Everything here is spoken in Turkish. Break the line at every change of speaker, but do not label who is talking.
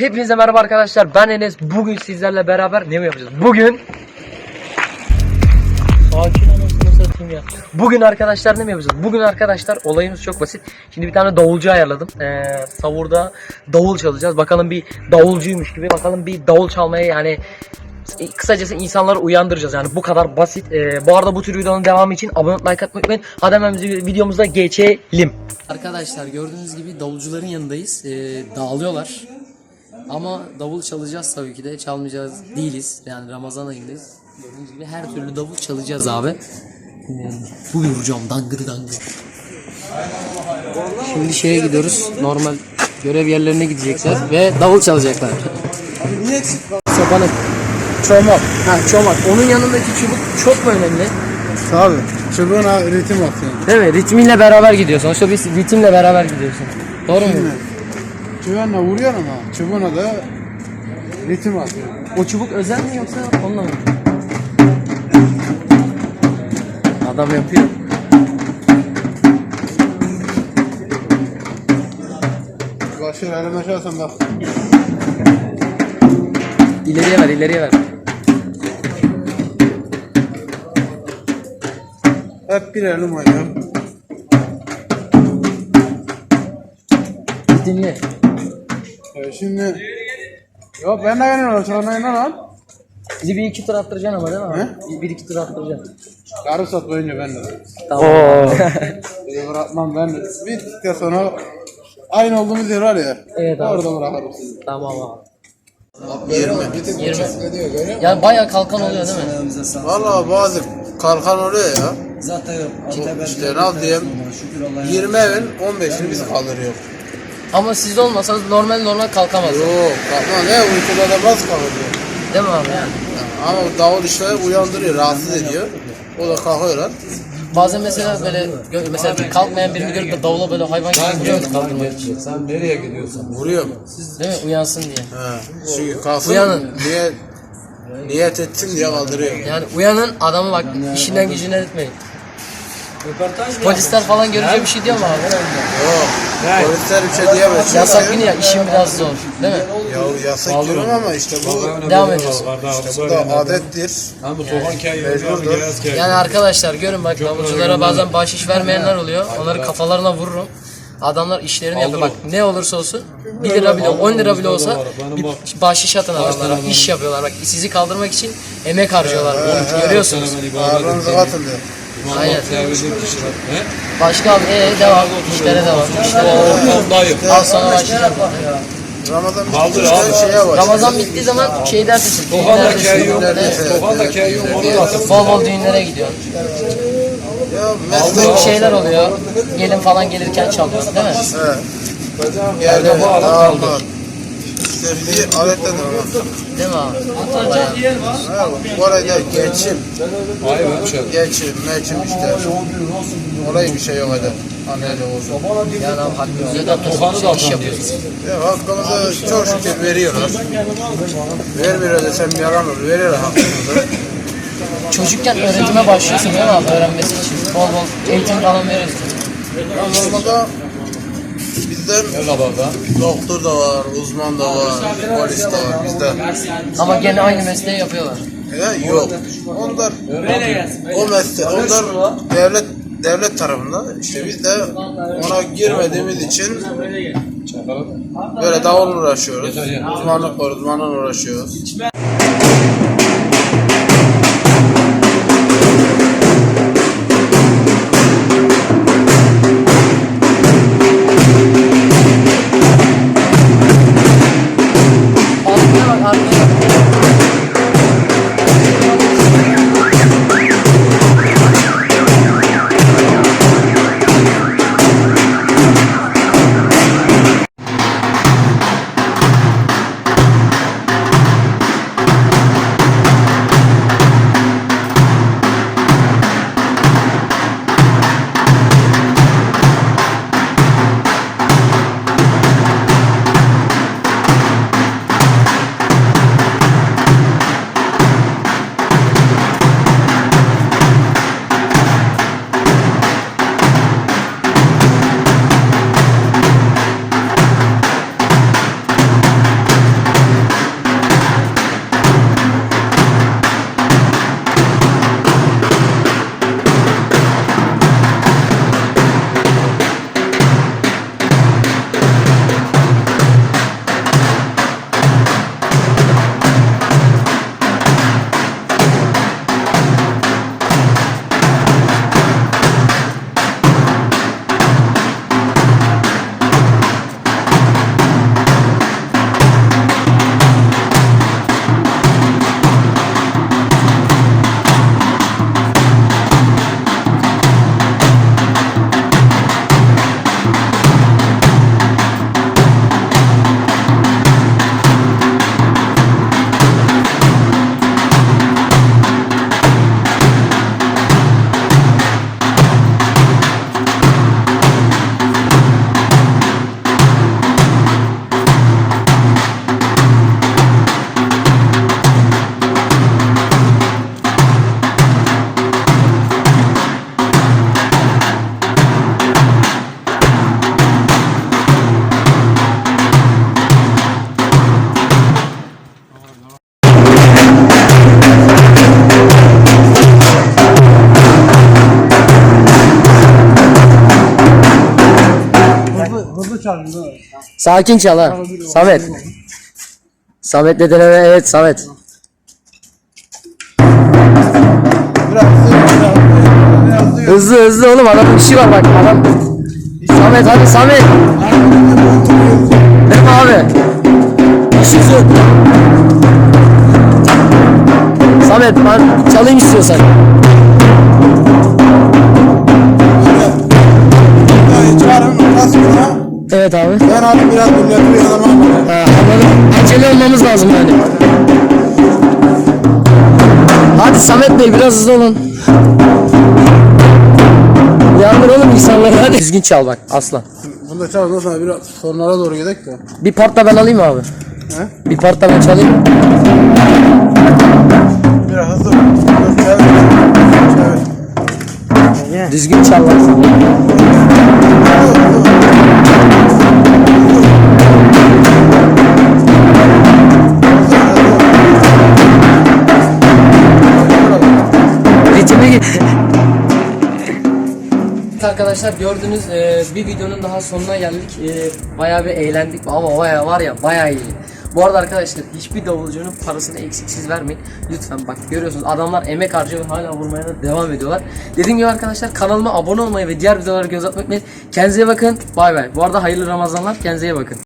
Hepinize merhaba arkadaşlar. Ben Enes. Bugün sizlerle beraber ne mi yapacağız? Bugün Sakin anasını satayım ya. Bugün arkadaşlar ne mi yapacağız? Bugün arkadaşlar olayımız çok basit. Şimdi bir tane davulcu ayarladım. Ee, savurda davul çalacağız. Bakalım bir davulcuymuş gibi. Bakalım bir davul çalmaya yani kısacası insanları uyandıracağız yani bu kadar basit. Ee, bu arada bu tür videonun devamı için abone olup like atmayı unutmayın. Hadi hemen biz videomuza geçelim. Arkadaşlar gördüğünüz gibi davulcuların yanındayız. Ee, dağılıyorlar. Ama davul çalacağız tabii ki de. Çalmayacağız değiliz. Yani Ramazan ayındayız. Gördüğünüz gibi her türlü davul çalacağız abi. Ee, buyuracağım dangır dangır. Şimdi şeye gidiyoruz. Normal görev yerlerine gidecekler ve davul çalacaklar. Sopanın çomak. Ha çomak. Onun yanındaki çubuk çok mu önemli?
Tabii. Çubuğuna ritim atıyor.
Değil mi? Ritmiyle beraber gidiyorsun. Sonuçta biz ritimle beraber gidiyorsun. Doğru mu?
Çubuğuna vuruyor ama çubuğuna da ritim atıyor.
O çubuk özel mi yoksa onunla mı? Adam yapıyor.
Başır elime açarsan bak.
İleriye ver, ileriye ver.
Hep bir elim oynuyor.
Dinle.
Ee, şimdi Yok ben de oynuyorum. Sen oyna lan.
Bizi bir iki tur attıracaksın ama değil mi? abi? Bir iki tur attıracaksın.
Yarım saat boyunca ben de.
Tamam.
Bizi bırakmam ben de. Bittikten sonra aynı olduğumuz yer var ya.
Evet abi.
Orada bırakırım sizi.
tamam abi.
20.
20. Yani bayağı kalkan oluyor değil mi?
Valla bazı kalkan oluyor ya.
Zaten kitap
İşte ne diyeyim? 20 evin 15'ini biz kaldırıyor.
Ama siz olmasanız normal normal kalkamaz.
Yok kalkma ne uykuda da bas kalıyor.
Değil mi abi?
Ama davul işte uyandırıyor, rahatsız ediyor. O da kalkıyorlar.
Bazen mesela böyle gö- mesela bir kalkmayan birini görüp de davula böyle hayvan gibi vuruyor?
Sen nereye gidiyorsun?
Vuruyor mu?
Değil mi? Uyansın diye.
He. Çünkü kalsın
Uyanın.
diye niyet ettim diye kaldırıyor.
Yani uyanın adamı bak işinden gücünden etmeyin.
Röportaj mı
Polisler falan görünce bir şey diyor mu abi?
Yok. Polisler bir şey diyemez.
Yasak günü ya işim biraz zor. Değil mi?
Ya yasak diyorum ama işte bu
Devam ediyorsun.
işte bu da adettir.
Hem bu soğan kayıyor,
Mecburdur.
Yani arkadaşlar görün bak davulculara bazen bahşiş vermeyenler oluyor. Onları kafalarına vururum. Adamlar işlerini yapıyor. Bak ne olursa olsun 1 lira bile 10 lira bile olsa bir bahşiş atın adamlara. İş yapıyorlar. Bak sizi kaldırmak için emek harcıyorlar. Görüyorsunuz.
Ağırlığınızı katın diye.
Aynen.
Televizyon kişi var. He?
Başka abi ee, devam. İşlere devam. İşlere devam. Az sonra başlayacağım.
Ramazan
Kaldır abi.
şeye var.
Ramazan bittiği zaman şey dersin.
Soğan da kayıyor.
Evet.
Soğan da kayıyor. Onu da atın.
Bol bol düğünlere gidiyorsun.
Meslek
şeyler oluyor. Gelin falan gelirken çalıyorsun değil mi?
He. Yerde dağılma. Bir adettedir ama.
Değil mi abi?
Ha, Bu arada geçim,
Hayır ben şey.
geçim, meçim işte. Olay bir şey yok hadi. Anneli olsun.
Yani abi hakkımızda da
Tokanı da
yapıyoruz.
Ya hakkımızı çok şükür veriyorlar. Vermiyor desem yalan olur. Veriyorlar hakkımızı.
Çocukken öğretime başlıyorsun değil mi abi öğrenmesi için? Bol bol eğitim falan veriyorsun.
Aslında bizden
Da?
doktor da var, uzman da var, polis de var bizde.
Ama gene aynı mesleği yapıyorlar.
Ya yok. Onlar o meslek, onlar devlet devlet tarafından işte biz de ona girmediğimiz için böyle davul uğraşıyoruz. Uzmanlık var, uzmanla uğraşıyoruz.
Sakin çal ha. Samet. Samet de deneme evet Samet.
Hızlı, hızlı.
Oğlum adamın işi var bak adam. Samet hadi Samet. Değil abi? İş yok. Samet ben çalayım istiyorsan. Evet abi.
Ben abi biraz milleti adama
Ha, anladım. Acele olmamız lazım yani. Hadi Samet Bey biraz hızlı olun. Uyandır oğlum insanları hadi. Düzgün çal bak aslan.
Bunu da o zaman biraz sonlara doğru gidelim de.
Bir part da ben alayım abi?
He?
Bir part da ben çalayım.
Biraz hızlı. Dur, çevir. Çevir.
Düzgün çal lan. Arkadaşlar gördünüz e, bir videonun daha sonuna geldik. E, bayağı bir eğlendik ama bayağı var ya bayağı iyi. Bu arada arkadaşlar hiçbir davulcunun parasını eksiksiz vermeyin. Lütfen bak görüyorsunuz adamlar emek harcıyor ve hala vurmaya da devam ediyorlar. Dediğim gibi arkadaşlar kanalıma abone olmayı ve diğer videolara göz atmayı unutmayın. Kendinize bakın. Bay bay. Bu arada hayırlı Ramazanlar. Kendinize bakın.